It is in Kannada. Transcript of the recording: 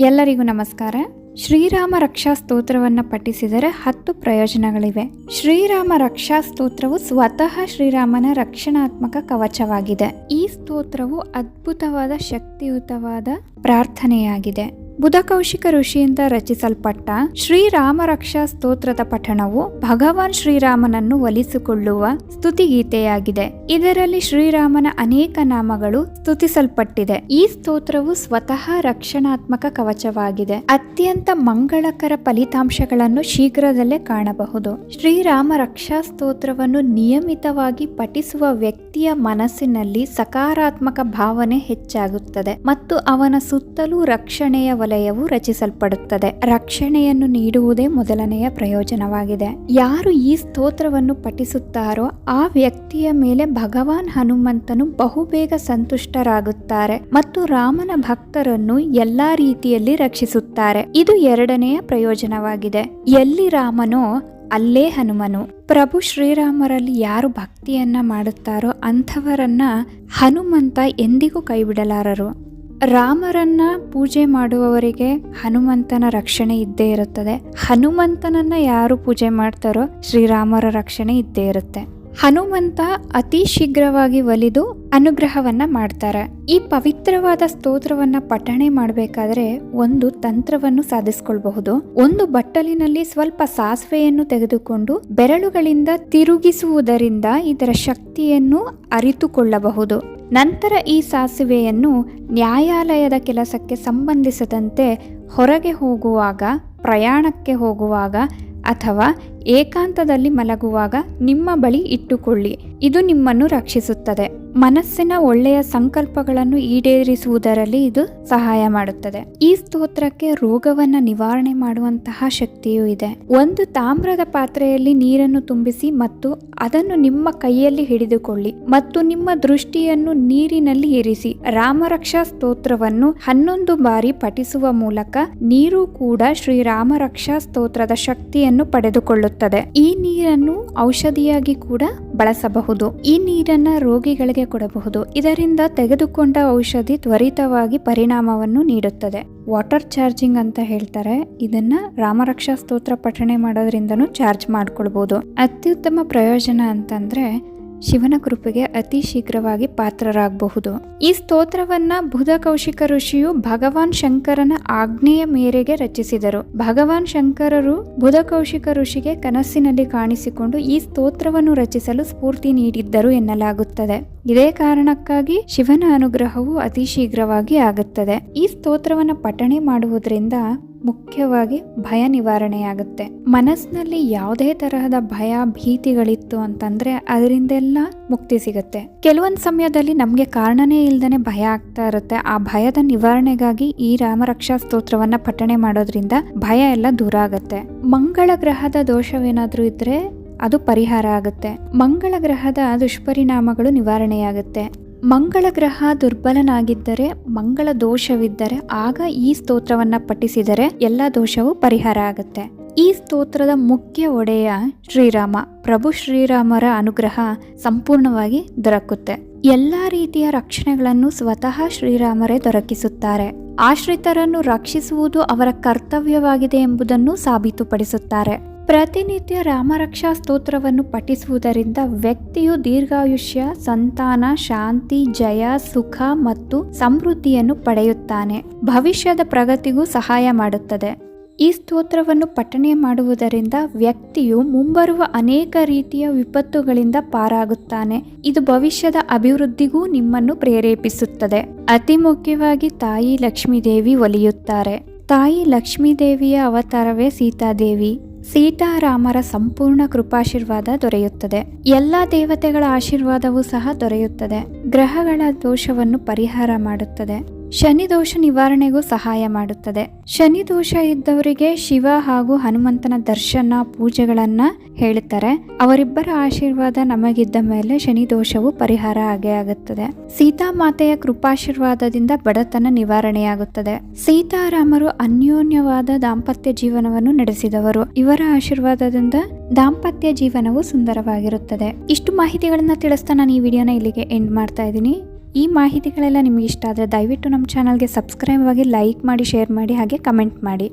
ಎಲ್ಲರಿಗೂ ನಮಸ್ಕಾರ. ಶ್ರೀರಾಮ ರಕ್ಷಾ ಸ್ತೋತ್ರವನ್ನು ಪಠಿಸಿದರೆ ಹತ್ತು ಪ್ರಯೋಜನಗಳಿವೆ. ಶ್ರೀರಾಮ ರಕ್ಷಾ ಸ್ತೋತ್ರವು ಸ್ವತಃ ಶ್ರೀರಾಮನ ರಕ್ಷಣಾತ್ಮಕ ಕವಚವಾಗಿದೆ. ಈ ಸ್ತೋತ್ರವು ಅದ್ಭುತವಾದ ಶಕ್ತಿಯುತವಾದ ಪ್ರಾರ್ಥನೆಯಾಗಿದೆ. ಬುಧಕೌಶಿಕ ಋಷಿಯಿಂದ ರಚಿಸಲ್ಪಟ್ಟ ಶ್ರೀರಾಮ ರಕ್ಷಾ ಸ್ತೋತ್ರದ ಪಠಣವು ಭಗವಾನ್ ಶ್ರೀರಾಮನನ್ನು ಒಲಿಸಿಕೊಳ್ಳುವ ಸ್ತುತಿಗೀತೆಯಾಗಿದೆ. ಇದರಲ್ಲಿ ಶ್ರೀರಾಮನ ಅನೇಕ ನಾಮಗಳು ಸ್ತುತಿಸಲ್ಪಟ್ಟಿದೆ. ಈ ಸ್ತೋತ್ರವು ಸ್ವತಃ ರಕ್ಷಣಾತ್ಮಕ ಕವಚವಾಗಿದೆ. ಅತ್ಯಂತ ಮಂಗಳಕರ ಫಲಿತಾಂಶಗಳನ್ನು ಶೀಘ್ರದಲ್ಲೇ ಕಾಣಬಹುದು. ಶ್ರೀರಾಮ ರಕ್ಷಾ ಸ್ತೋತ್ರವನ್ನು ನಿಯಮಿತವಾಗಿ ಪಠಿಸುವ ವ್ಯಕ್ತಿಯ ಮನಸ್ಸಿನಲ್ಲಿ ಸಕಾರಾತ್ಮಕ ಭಾವನೆ ಹೆಚ್ಚಾಗುತ್ತದೆ ಮತ್ತು ಅವನ ಸುತ್ತಲೂ ರಕ್ಷಣೆಯ ವಲಯವು ರಚಿಸಲ್ಪಡುತ್ತದೆ. ರಕ್ಷಣೆಯನ್ನು ನೀಡುವುದೇ ಮೊದಲನೆಯ ಪ್ರಯೋಜನವಾಗಿದೆ. ಯಾರು ಈ ಸ್ತೋತ್ರವನ್ನು ಪಠಿಸುತ್ತಾರೋ ಆ ವ್ಯಕ್ತಿಯ ಮೇಲೆ ಭಗವಾನ್ ಹನುಮಂತನು ಬಹುಬೇಗ ಸಂತುಷ್ಟರಾಗುತ್ತಾರೆ ಮತ್ತು ರಾಮನ ಭಕ್ತರನ್ನು ಎಲ್ಲಾ ರೀತಿಯಲ್ಲಿ ರಕ್ಷಿಸುತ್ತಾರೆ. ಇದು ಎರಡನೆಯ ಪ್ರಯೋಜನವಾಗಿದೆ. ಎಲ್ಲಿ ರಾಮನೋ ಅಲ್ಲೇ ಹನುಮನು. ಪ್ರಭು ಶ್ರೀರಾಮರಲ್ಲಿ ಯಾರು ಭಕ್ತಿಯನ್ನ ಮಾಡುತ್ತಾರೋ ಅಂಥವರನ್ನ ಹನುಮಂತ ಎಂದಿಗೂ ಕೈಬಿಡಲಾರರು. ರಾಮರನ್ನ ಪೂಜೆ ಮಾಡುವವರಿಗೆ ಹನುಮಂತನ ರಕ್ಷಣೆ ಇದ್ದೇ ಇರುತ್ತದೆ. ಹನುಮಂತನನ್ನ ಯಾರು ಪೂಜೆ ಮಾಡ್ತಾರೋ ಶ್ರೀರಾಮರ ರಕ್ಷಣೆ ಇದ್ದೇ ಇರುತ್ತೆ. ಹನುಮಂತ ಅತಿ ಶೀಘ್ರವಾಗಿ ಒಲಿದು ಅನುಗ್ರಹವನ್ನ ಮಾಡ್ತಾರೆ. ಈ ಪವಿತ್ರವಾದ ಸ್ತೋತ್ರವನ್ನ ಪಠಣೆ ಮಾಡಬೇಕಾದ್ರೆ ಒಂದು ತಂತ್ರವನ್ನು ಸಾಧಿಸ್ಕೊಳ್ಬಹುದು. ಒಂದು ಬಟ್ಟಲಿನಲ್ಲಿ ಸ್ವಲ್ಪ ಸಾಸಿವೆಯನ್ನು ತೆಗೆದುಕೊಂಡು ಬೆರಳುಗಳಿಂದ ತಿರುಗಿಸುವುದರಿಂದ ಇದರ ಶಕ್ತಿಯನ್ನು ಅರಿತುಕೊಳ್ಳಬಹುದು. ನಂತರ ಈ ಸಾಸಿವೆಯನ್ನು ನ್ಯಾಯಾಲಯದ ಕೆಲಸಕ್ಕೆ ಸಂಬಂಧಿಸದಂತೆ ಹೊರಗೆ ಹೋಗುವಾಗ, ಪ್ರಯಾಣಕ್ಕೆ ಹೋಗುವಾಗ ಅಥವಾ ಏಕಾಂತದಲ್ಲಿ ಮಲಗುವಾಗ ನಿಮ್ಮ ಬಳಿ ಇಟ್ಟುಕೊಳ್ಳಿ. ಇದು ನಿಮ್ಮನ್ನು ರಕ್ಷಿಸುತ್ತದೆ. ಮನಸ್ಸಿನ ಒಳ್ಳೆಯ ಸಂಕಲ್ಪಗಳನ್ನು ಈಡೇರಿಸುವುದರಲ್ಲಿ ಇದು ಸಹಾಯ ಮಾಡುತ್ತದೆ. ಈ ಸ್ತೋತ್ರಕ್ಕೆ ರೋಗವನ್ನ ನಿವಾರಣೆ ಮಾಡುವಂತಹ ಶಕ್ತಿಯೂ ಇದೆ. ಒಂದು ತಾಮ್ರದ ಪಾತ್ರೆಯಲ್ಲಿ ನೀರನ್ನು ತುಂಬಿಸಿ ಮತ್ತು ಅದನ್ನು ನಿಮ್ಮ ಕೈಯಲ್ಲಿ ಹಿಡಿದುಕೊಳ್ಳಿ ಮತ್ತು ನಿಮ್ಮ ದೃಷ್ಟಿಯನ್ನು ನೀರಿನಲ್ಲಿ ಇರಿಸಿ. ರಾಮರಕ್ಷಾ ಸ್ತೋತ್ರವನ್ನು ಹನ್ನೊಂದು ಬಾರಿ ಪಠಿಸುವ ಮೂಲಕ ನೀರು ಕೂಡ ಶ್ರೀರಾಮರಕ್ಷಾ ಸ್ತೋತ್ರದ ಶಕ್ತಿಯನ್ನು ಪಡೆದುಕೊಳ್ಳುತ್ತದೆ. ಈ ನೀರನ್ನು ಔಷಧಿಯಾಗಿ ಕೂಡ ಬಳಸಬಹುದು. ಈ ನೀರನ್ನ ರೋಗಿಗಳಿಗೆ ಕೊಡಬಹುದು. ಇದರಿಂದ ತೆಗೆದುಕೊಂಡ ಔಷಧಿ ತ್ವರಿತವಾಗಿ ಪರಿಣಾಮವನ್ನು ನೀಡುತ್ತದೆ. ವಾಟರ್ ಚಾರ್ಜಿಂಗ್ ಅಂತ ಹೇಳ್ತಾರೆ. ಇದನ್ನ ರಾಮರಕ್ಷಾ ಸ್ತೋತ್ರ ಪಠಣೆ ಮಾಡೋದ್ರಿಂದನೂ ಚಾರ್ಜ್ ಮಾಡ್ಕೊಳ್ಬಹುದು ಅತ್ಯುತ್ತಮ ಪ್ರಯೋಜನ ಅಂತಂದ್ರೆ ಶಿವನ ಕೃಪೆಗೆ ಅತಿ ಶೀಘ್ರವಾಗಿ ಪಾತ್ರರಾಗಬಹುದು. ಈ ಸ್ತೋತ್ರವನ್ನ ಬುಧ ಕೌಶಿಕ ಋಷಿಯು ಭಗವಾನ್ ಶಂಕರನ ಆಜ್ಞೆಯ ಮೇರೆಗೆ ರಚಿಸಿದರು. ಭಗವಾನ್ ಶಂಕರರು ಬುಧ ಕೌಶಿಕ ಋಷಿಗೆ ಕನಸಿನಲ್ಲಿ ಕಾಣಿಸಿಕೊಂಡು ಈ ಸ್ತೋತ್ರವನ್ನು ರಚಿಸಲು ಸ್ಫೂರ್ತಿ ನೀಡಿದ್ದರು ಎನ್ನಲಾಗುತ್ತದೆ. ಇದೇ ಕಾರಣಕ್ಕಾಗಿ ಶಿವನ ಅನುಗ್ರಹವು ಅತಿ ಶೀಘ್ರವಾಗಿ ಆಗುತ್ತದೆ. ಈ ಸ್ತೋತ್ರವನ್ನು ಪಠಣೆ ಮಾಡುವುದರಿಂದ ಮುಖ್ಯವಾಗಿ ಭಯ ನಿವಾರಣೆಯಾಗುತ್ತೆ. ಮನಸ್ಸಿನಲ್ಲಿ ಯಾವುದೇ ತರಹದ ಭಯ, ಭೀತಿಗಳಿತ್ತು ಅಂತಂದ್ರೆ ಅದರಿಂದೆಲ್ಲ ಮುಕ್ತಿ ಸಿಗುತ್ತೆ. ಕೆಲವೊಂದು ಸಮಯದಲ್ಲಿ ನಮಗೆ ಕಾರಣನೇ ಇಲ್ದೇನೆ ಭಯ ಆಗ್ತಾ ಇರುತ್ತೆ. ಆ ಭಯದ ನಿವಾರಣೆಗಾಗಿ ಈ ರಾಮರಕ್ಷಾ ಸ್ತೋತ್ರವನ್ನ ಪಠಣೆ ಮಾಡೋದ್ರಿಂದ ಭಯ ಎಲ್ಲ ದೂರ ಆಗುತ್ತೆ. ಮಂಗಳ ಗ್ರಹದ ದೋಷವೇನಾದ್ರೂ ಇದ್ರೆ ಅದು ಪರಿಹಾರ ಆಗುತ್ತೆ. ಮಂಗಳ ಗ್ರಹದ ದುಷ್ಪರಿಣಾಮಗಳು ನಿವಾರಣೆಯಾಗುತ್ತೆ. ಮಂಗಳ ಗ್ರಹ ದುರ್ಬಲನಾಗಿದ್ದರೆ, ಮಂಗಳ ದೋಷವಿದ್ದರೆ, ಆಗ ಈ ಸ್ತೋತ್ರವನ್ನ ಪಠಿಸಿದರೆ ಎಲ್ಲ ದೋಷವೂ ಪರಿಹಾರ ಆಗುತ್ತೆ. ಈ ಸ್ತೋತ್ರದ ಮುಖ್ಯ ಒಡೆಯ ಶ್ರೀರಾಮ. ಪ್ರಭು ಶ್ರೀರಾಮರ ಅನುಗ್ರಹ ಸಂಪೂರ್ಣವಾಗಿ ದೊರಕುತ್ತೆ. ಎಲ್ಲ ರೀತಿಯ ರಕ್ಷಣೆಗಳನ್ನು ಸ್ವತಃ ಶ್ರೀರಾಮರೇ ದೊರಕಿಸುತ್ತಾರೆ. ಆಶ್ರಿತರನ್ನು ರಕ್ಷಿಸುವುದು ಅವರ ಕರ್ತವ್ಯವಾಗಿದೆ ಎಂಬುದನ್ನು ಸಾಬೀತುಪಡಿಸುತ್ತಾರೆ. ಪ್ರತಿನಿತ್ಯ ರಾಮರಕ್ಷಾ ಸ್ತೋತ್ರವನ್ನು ಪಠಿಸುವುದರಿಂದ ವ್ಯಕ್ತಿಯು ದೀರ್ಘಾಯುಷ್ಯ, ಸಂತಾನ, ಶಾಂತಿ, ಜಯ, ಸುಖ ಮತ್ತು ಸಮೃದ್ಧಿಯನ್ನು ಪಡೆಯುತ್ತಾನೆ. ಭವಿಷ್ಯದ ಪ್ರಗತಿಗೂ ಸಹಾಯ ಮಾಡುತ್ತದೆ. ಈ ಸ್ತೋತ್ರವನ್ನು ಪಠಣೆ ಮಾಡುವುದರಿಂದ ವ್ಯಕ್ತಿಯು ಮುಂಬರುವ ಅನೇಕ ರೀತಿಯ ವಿಪತ್ತುಗಳಿಂದ ಪಾರಾಗುತ್ತಾನೆ. ಇದು ಭವಿಷ್ಯದ ಅಭಿವೃದ್ಧಿಗೂ ನಿಮ್ಮನ್ನು ಪ್ರೇರೇಪಿಸುತ್ತದೆ. ಅತಿ ಮುಖ್ಯವಾಗಿ ತಾಯಿ ಲಕ್ಷ್ಮೀದೇವಿ ಒಲಿಯುತ್ತಾರೆ. ತಾಯಿ ಲಕ್ಷ್ಮೀದೇವಿಯ ಅವತಾರವೇ ಸೀತಾದೇವಿ. ಸೀತಾರಾಮರ ಸಂಪೂರ್ಣ ಕೃಪಾಶೀರ್ವಾದ ದೊರೆಯುತ್ತದೆ. ಎಲ್ಲ ದೇವತೆಗಳ ಆಶೀರ್ವಾದವೂ ಸಹ ದೊರೆಯುತ್ತದೆ. ಗ್ರಹಗಳ ದೋಷವನ್ನು ಪರಿಹಾರ ಮಾಡುತ್ತದೆ. ಶನಿ ದೋಷ ನಿವಾರಣೆಗೂ ಸಹಾಯ ಮಾಡುತ್ತದೆ. ಶನಿ ದೋಷ ಇದ್ದವರಿಗೆ ಶಿವ ಹಾಗೂ ಹನುಮಂತನ ದರ್ಶನ ಪೂಜೆಗಳನ್ನ ಹೇಳುತ್ತಾರೆ. ಅವರಿಬ್ಬರ ಆಶೀರ್ವಾದ ನಮಗಿದ್ದ ಮೇಲೆ ಶನಿ ದೋಷವು ಪರಿಹಾರ ಆಗೇ ಆಗುತ್ತದೆ. ಸೀತಾಮಾತೆಯ ಕೃಪಾಶೀರ್ವಾದದಿಂದ ಬಡತನ ನಿವಾರಣೆಯಾಗುತ್ತದೆ. ಸೀತಾರಾಮರು ಅನ್ಯೋನ್ಯವಾದ ದಾಂಪತ್ಯ ಜೀವನವನ್ನು ನಡೆಸಿದವರು. ಇವರ ಆಶೀರ್ವಾದದಿಂದ ದಾಂಪತ್ಯ ಜೀವನವು ಸುಂದರವಾಗಿರುತ್ತದೆ. ಇಷ್ಟು ಮಾಹಿತಿಗಳನ್ನ ತಿಳಿಸ್ತಾ ನಾನು ಈ ವಿಡಿಯೋನ ಇಲ್ಲಿಗೆ ಎಂಡ್ ಮಾಡ್ತಾ ಇದ್ದೀನಿ. ಈ ಮಾಹಿತಿಗಳೆಲ್ಲ ನಿಮಗೆ ಇಷ್ಟ ಆದರೆ ದಯವಿಟ್ಟು ನಮ್ಮ ಚಾನಲ್ಗೆ ಸಬ್ಸ್ಕ್ರೈಬ್ ಆಗಿ ಲೈಕ್ ಮಾಡಿ, ಶೇರ್ ಮಾಡಿ, ಹಾಗೆ ಕಮೆಂಟ್ ಮಾಡಿ.